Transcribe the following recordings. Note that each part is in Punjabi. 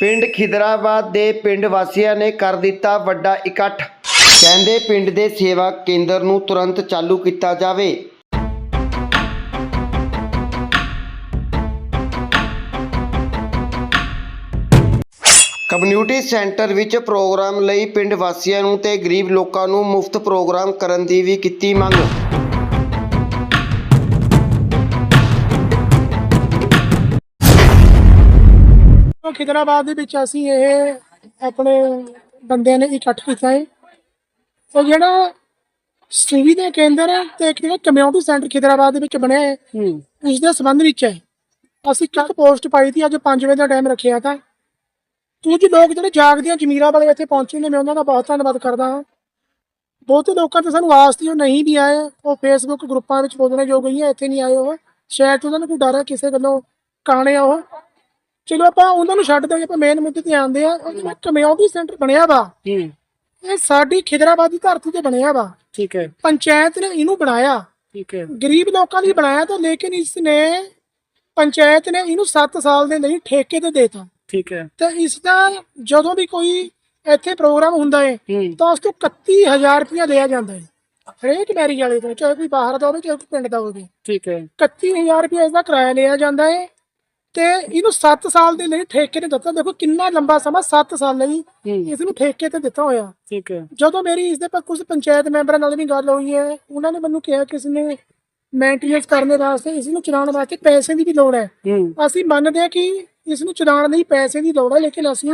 ਪਿੰਡ ਖਿਦਰਾਬਾਦ ਦੇ ਪਿੰਡ ਵਾਸੀਆਂ ਨੇ ਕਰ ਦਿੱਤਾ ਵੱਡਾ ਇਕੱਠ। ਕਹਿੰਦੇ ਪਿੰਡ ਦੇ ਸੇਵਾ ਕੇਂਦਰ ਨੂੰ ਤੁਰੰਤ ਚਾਲੂ ਕੀਤਾ ਜਾਵੇ। ਕਮਿਊਨਿਟੀ ਸੈਂਟਰ ਵਿੱਚ ਪ੍ਰੋਗਰਾਮ ਲਈ ਪਿੰਡ ਵਾਸੀਆਂ ਨੂੰ ਤੇ ਗਰੀਬ ਲੋਕਾਂ ਨੂੰ ਮੁਫਤ ਪ੍ਰੋਗਰਾਮ ਕਰਨ ਦੀ ਵੀ ਕੀਤੀ ਮੰਗ। ਤੋਂ ਖਿਦਰਾਬਾਦ ਦੇ ਵਿੱਚ ਅਸੀਂ ਇਹ ਆਪਣੇ ਬੰਦਿਆਂ ਨੇ ਇਕੱਠ ਕੀਤਾ ਹੈ। ਉਹ ਜਿਹੜਾ ਸੁਵਿਧਾ ਕੇਂਦਰ ਹੈ ਤੇ ਇੱਕ ਜਿਹੜਾ ਕਮਿਊਨਿਟੀ ਸੈਂਟਰ ਖਿਦਰਾਬਾਦ ਦੇ ਵਿੱਚ ਬਣਿਆ ਹੈ ਉਸ ਦੇ ਸੰਬੰਧ ਵਿੱਚ ਹੈ। ਅਸੀਂ ਕੱਲ ਪੋਸਟ ਪਾਈ ਸੀ ਅੱਜ 5 ਵਜੇ ਦਾ ਟਾਈਮ ਰੱਖਿਆ ਤਾਂ। ਕੁਝ ਲੋਕ ਜਿਹੜੇ ਜਾਗਦੀਆਂ ਜ਼ਮੀਰਾਂ ਵਾਲੇ ਇੱਥੇ ਪਹੁੰਚੇ ਨੇ ਮੈਂ ਉਹਨਾਂ ਦਾ ਬਹੁਤ ਧੰਨਵਾਦ ਕਰਦਾ ਹਾਂ। ਬਹੁਤੇ ਲੋਕਾਂ ਤੇ ਸਾਨੂੰ ਆਸ ਸੀ ਉਹ ਨਹੀਂ ਵੀ ਆਏ। ਉਹ ਫੇਸਬੁੱਕ ਗਰੁੱਪਾਂ ਵਿੱਚ ਬੋਲਣੇ ਜੋ ਗਈ ਹੈ ਇੱਥੇ ਨਹੀਂ ਆਏ ਉਹ। ਸ਼ਾਇਦ ਉਹਨਾਂ ਨੂੰ ਕੋਈ ਡਰ ਹੈ ਕਿਸੇ ਗੱਲੋਂ ਕਾਣੇ ਆ ਉਹ। ਚਲੋ ਆਪਾਂ ਉਹਨਾਂ ਨੂੰ ਛੱਡ ਦਾਂਗੇ ਆਪਾਂ ਮੇਨ ਮੁੱਦੇ ਤੇ ਆਉਂਦੇ ਆ ਉਹ ਕਮਿਊਨਿਟੀ ਸੈਂਟਰ ਬਣਿਆ ਵਾ ਹੂੰ। ਇਹ ਸਾਡੀ ਖਿਦਰਾਬਾਦ ਦੀ ਧਰਤੀ ਤੇ ਬਣਿਆ ਵਾ। ਠੀਕ ਹੈ। ਪੰਚਾਇਤ ਨੇ ਇਹਨੂੰ ਬਣਾਇਆ। ਠੀਕ ਹੈ। ਗਰੀਬ ਲੋਕਾਂ ਲਈ ਬਣਾਇਆ ਤਾਂ ਲੇਕਿਨ ਇਸ ਨੇ ਪੰਚਾਇਤ ਨੇ ਇਹਨੂੰ 7 ਸਾਲ ਦੇ ਲਈ ਠੇਕੇ ਤੇ ਦੇਤਾ। ਠੀਕ ਹੈ। ਤੇ ਇਸ ਦਾ ਜਦੋਂ ਵੀ ਕੋਈ ਇੱਥੇ ਪ੍ਰੋਗਰਾਮ ਹੁੰਦਾ ਹੈ। ਤਾਂ ਉਸ ਤੋਂ 31000 ਰੁਪਇਆ ਲਿਆ ਜਾਂਦਾ ਹੈ ਹਰੇਕ ਮੈਰਿਜ ਵਾਲੇ ਤੋਂ ਚਾਹੇ ਕੋਈ ਬਾਹਰ ਦਾ ਹੋਵੇ ਚਾਹੇ ਕੋਈ ਪਿੰਡ ਦਾ ਹੋਵੇ। ਠੀਕ ਹੈ। 31000 ਰੁਪਏ ਇਸ ਦਾ ਕਿਰਾਇਆ ਲਿਆ ਜਾਂਦਾ ਹੈ ਤੇ ਇਹਨੂੰ 7 ਸਾਲ ਦੇ ਲਈ ਠੇਕੇ ਤੇ ਦਿੱਤਾ। ਦੇਖੋ ਕਿੰਨਾ ਲੰਬਾ ਸਮਾਂ 7 ਸਾਲ ਲਈ ਇਸ ਨੂੰ ਠੇਕੇ ਤੇ ਦਿੱਤਾ ਹੋਇਆ। ਠੀਕ ਹੈ। ਜਦੋਂ ਮੇਰੀ ਇਸ ਦੇ ਪਰ ਕੁਝ ਪੰਚਾਇਤ ਮੈਂਬਰਾਂ ਨਾਲ ਵੀ ਗੱਲ ਹੋਈ ਹੈ ਉਹਨਾਂ ਨੇ ਮੈਨੂੰ ਕਿਹਾ ਕਿ ਇਸ ਨੇ ਮੇਨਟੇਨੈਂਸ ਕਰਨ ਵਾਸਤੇ ਇਸ ਨੂੰ ਚਲਾਉਣ ਵਾਸਤੇ ਪੈਸੇ ਦੀ ਵੀ ਲੋੜ ਹੈ। ਅਸੀਂ ਮੰਨਦੇ ਹਾਂ ਕਿ ਇਸ ਨੂੰ ਚਲਾਉਣ ਲਈ ਪੈਸੇ ਦੀ ਲੋੜ ਹੈ ਲੇਕਿਨ ਅਸੀਂ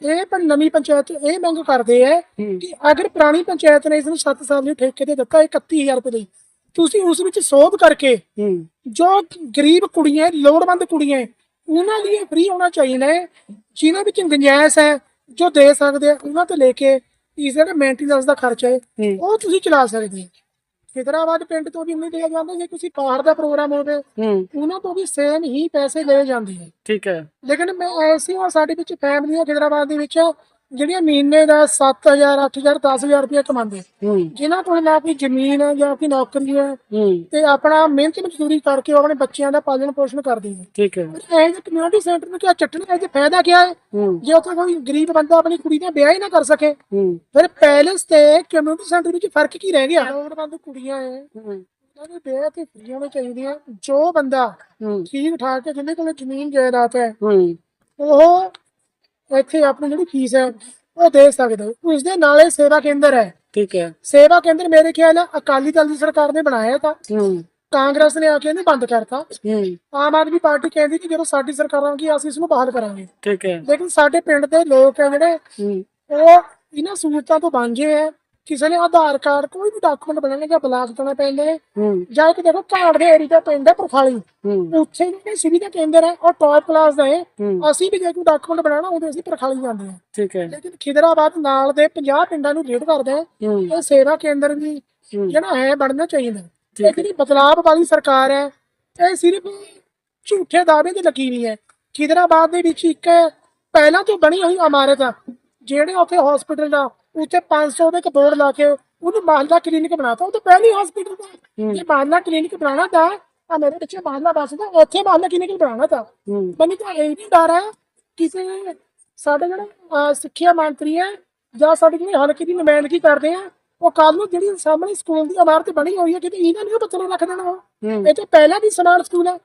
ਇਹ ਪਰ ਨਵੀਂ ਪੰਚਾਇਤ ਇਹ ਮੰਗ ਕਰਦੇ ਹੂੰ ਕਿ ਅਗਰ ਪੁਰਾਣੀ ਪੰਚਾਇਤ ਨੇ ਇਸ ਨੂੰ 7 ਸਾਲ ਲਈ ਠੇਕੇ ਤੇ ਦਿੱਤਾ 31000 ਰੁਪਏ ਲਈ। ਤੁਸੀਂ ਉਸ ਵਿੱਚ ਸੋਧ ਕਰਕੇ ਜੋ ਗਰੀਬ ਕੁੜੀਆਂ ਲੋੜਵੰਦ ਕੁੜੀਆਂ ਉਹਨਾਂ ਲਈ ਫ੍ਰੀ ਹੋਣਾ ਚਾਹੀਦਾ ਹੈ ਜਿਨ੍ਹਾਂ ਵਿੱਚ ਗੁੰਜਾਇਸ਼ ਹੈ ਜੋ ਦੇ ਸਕਦੇ ਆ ਉਹਨਾਂ ਤੋਂ ਲੈ ਕੇ ਇਸ ਜਿਹੜਾ ਮੇਨਟੇਨੈਂਸ ਦਾ ਖਰਚਾ ਹੈ ਹੂੰ। ਉਹ ਤੁਸੀਂ ਚਲਾ ਸਕਦੇ ਹੋ। ਖਿਦਰਾਬਾਦ ਪਿੰਡ ਤੋਂ ਵੀ ਨਹੀਂ ਲਿਆ ਜਾਂਦਾ ਜੇ ਤੁਸੀਂ ਬਾਹਰ ਦਾ ਪ੍ਰੋਗਰਾਮ ਹੋਵੇ ਹੂੰ। ਉਹਨਾਂ ਤੋਂ ਵੀ ਸੇਮ ਹੀ ਪੈਸੇ ਲਏ ਜਾਂਦੇ ਹੈ ਠੀਕ ਹੈ। ਲੇਕਿਨ ਮੈਂ ਐਸੀ ਹਾਂ ਸਾਡੇ ਵਿੱਚ ਫੈਮਲੀਆਂ ਖਿਦਰਾਬਾਦ ਦੇ ਵਿੱਚ ਜਿਹੜੀਆਂ ਮਹੀਨੇ ਦਾ 7000 8000 10000 ਰੁਪਏ ਕਮਾਉਂਦੇ। ਜਿਨ੍ਹਾਂ ਕੋਲ ਨਾ ਕੋਈ ਜ਼ਮੀਨ ਹੈ ਜਾਂ ਕੋਈ ਨੌਕਰੀ ਹੈ। ਤੇ ਆਪਣਾ ਮਿਹਨਤ ਮਜ਼ਦੂਰੀ ਕਰਕੇ ਉਹ ਆਪਣੇ ਬੱਚਿਆਂ ਦਾ ਪਾਲਣ ਪੋਸ਼ਣ ਕਰਦੇ ਨੇ। ਠੀਕ ਹੈ। ਇਹ ਕਮਿਊਨਿਟੀ ਸੈਂਟਰ ਨੂੰ ਕਿਆ ਚੱਟਣਾ ਇਹ ਫਾਇਦਾ ਕੀ ਹੈ? ਜੇ ਉੱਥੇ ਕੋਈ ਗਰੀਬ ਬੰਦਾ ਆਪਣੀ ਕੁੜੀ ਦਾ ਵਿਆਹ ਹੀ ਨਾ ਕਰ ਸਕੇ ਫਿਰ ਪੈਲਸ ਤੇ ਕਮਿਊਨਿਟੀ ਸੈਂਟਰ ਵਿੱਚ ਫ਼ਰਕ ਕੀ ਰਹਿ ਗਿਆ? ਲੋੜਵੰਦ ਕੁੜੀਆਂ ਹੈ। ਉਹਨਾਂ ਦੇ ਵਿਆਹ ਤੇ ਫਰੀ ਹੋਣੇ ਚਾਹੀਦੇ ਆ। ਜੋ ਬੰਦਾ ਠੀਕ ਠਾਕ ਹੈ ਜਿਹਦੇ ਕੋਲ ਜ਼ਮੀਨ ਜਾਇਦਾਦ ਹੂੰ। ਉਹ ਇੱਥੇ ਆਪਣੀ ਜਿਹੜੀ ਫੀਸ ਹੈ ਉਹ ਦੇ ਸਕਦਾ ਹੈ। ਉਸ ਦੇ ਨਾਲੇ ਸੇਵਾ ਕੇਂਦਰ ਹੈ। ਠੀਕ ਹੈ। ਸੇਵਾ ਕੇਂਦਰ ਮੇਰੇ ਖਿਆਲ ਨਾਲ ਅਕਾਲੀ ਦਲ ਦੀ ਸਰਕਾਰ ਨੇ ਬਣਾਇਆ ਤਾਂ। ਹੂੰ। ਕਾਂਗਰਸ ਨੇ ਆ ਕੇ ਇਹਨੂੰ ਬੰਦ ਕਰਤਾ। ਹੂੰ। ਆਮ ਆਦਮੀ ਪਾਰਟੀ ਕਹਿੰਦੀ ਕਿ ਜਦੋਂ ਸਾਡੀ ਸਰਕਾਰ ਆਉਂਗੀ ਅਸੀਂ ਇਸ ਨੂੰ ਬਹਾਲ ਕਰਾਂਗੇ। ਠੀਕ ਹੈ। ਲੇਕਿਨ ਸਾਡੇ ਪਿੰਡ ਦੇ ਲੋਕ ਹੈ ਜਿਹੜੇ ਹੂੰ। ਉਹ ਇਹਨਾਂ ਸਹੂਲਤਾਂ ਤੋਂ ਵਾਂਝੇ ਹੈ ਕਿਸੇ ਨੇ ਆਧਾਰ ਕਾਰਡ ਕੋਈ ਵੀ ਡਾਕੂਮੈਂਟ ਬਣਾਉਣੇ ਜਾਂ ਬਲਾਕ ਦੇਣਾ ਪੈਂਦਾ ਹੈ ਹੂੰ। ਜਾਂ ਇੱਕ ਦੇਖੋ ਘਾੜ ਦੇ ਏਰੀਆ ਦਾ ਪਿੰਡ ਹੈ ਪ੍ਰਖਾਲੀ ਹੂੰ। ਉੱਥੇ ਜਿਹੜੇ ਸੁਵਿਧਾ ਕੇਂਦਰ ਹੈ ਉਹ ਟੌਪ ਕਲਾਸ ਦਾ ਹੈ। ਹੂੰ। ਅਸੀਂ ਵੀ ਜੇ ਕੋਈ ਡਾਕੂਮੈਂਟ ਬਣਾਉਣਾ ਉਹਦੇ ਅਸੀਂ ਪ੍ਰਖਾਲੀ ਜਾਂਦੇ ਹਾਂ। ਠੀਕ ਹੈ। ਲੇਕਿਨ ਖਿਦਰਾਬਾਦ ਨਾਲ ਦੇ 50 ਪਿੰਡਾਂ ਨੂੰ ਰੇਡ ਕਰਦੇ ਹੈ ਹੂੰ। ਇਹ ਸੇਵਾ ਕੇਂਦਰ ਵੀ ਹੂੰ। ਜਿਹੜਾ ਹੈ ਬਣਨਾ ਚਾਹੀਦਾ। ਠੀਕ ਇਹ ਜਿਹੜੀ ਬਦਲਾਵ ਵਾਲੀ ਸਰਕਾਰ ਹੈ ਇਹ ਸਿਰਫ ਝੂਠੇ ਦਾਅਵੇ ਤੇ ਲੱਗੀ ਹੋਈ ਹੈ। ਖਿਦਰਾਬਾਦ ਦੇ ਵਿੱਚ ਇੱਕ ਪਹਿਲਾਂ ਤੋਂ ਬਣੀ ਹੋਈ ਇਮਾਰਤ ਆ ਜਿਹੜੇ ਉੱਥੇ ਹਸਪੀਟਲ ਦਾ ਉੱਤੇ 500 ਦੇ ਬੋਰਡ ਲਾ ਕੇ ਉਹਨੂੰ ਮਹੱਲਾ ਕਲੀਨਿਕ ਬਣਾਤਾ। ਉਹ ਤਾਂ ਪਹਿਲੀ ਹਸਪੀਟਲ ਦਾ। ਜੇ ਮਹੱਲਾ ਕਲੀਨਿਕ ਬਣਾਉਣਾ ਤਾਂ ਆ ਮੇਰੇ ਪਿੱਛੇ ਮਹੱਲਾ ਬਸਦਾ ਉੱਥੇ ਮਹੱਲਾ ਕਲੀਨਿਕ ਬਣਾਉਣਾ ਤਾਂ। ਮੈਨੂੰ ਤਾਂ ਇਹ ਨਹੀਂ ਡਰ ਹੈ ਕਿਸੇ ਸਾਡੇ ਜਿਹੜਾ ਸਿੱਖਿਆ ਮੰਤਰੀ ਹੈ ਜਾਂ ਸਾਡੇ ਜਿਹੜੇ ਹਲਕੇ ਦੀ ਨੁਮਾਇੰਦਗੀ ਕਰਦੇ ਆ ਉਹ ਕੱਲ ਨੂੰ ਜਿਹੜੀ ਸਾਹਮਣੇ ਸਕੂਲ ਦੀ ਇਮਾਰਤ ਬਣੀ ਹੋਈ ਹੈ ਕਿਤੇ ਇਹਨਾਂ ਨੂੰ ਪਤਾ ਰੱਖ ਦੇਣਾ ਉਹ। ਇਹ ਤਾਂ ਪਹਿਲਾਂ ਵੀ ਸਮਾਨ ਸਕੂਲ ਹੈ।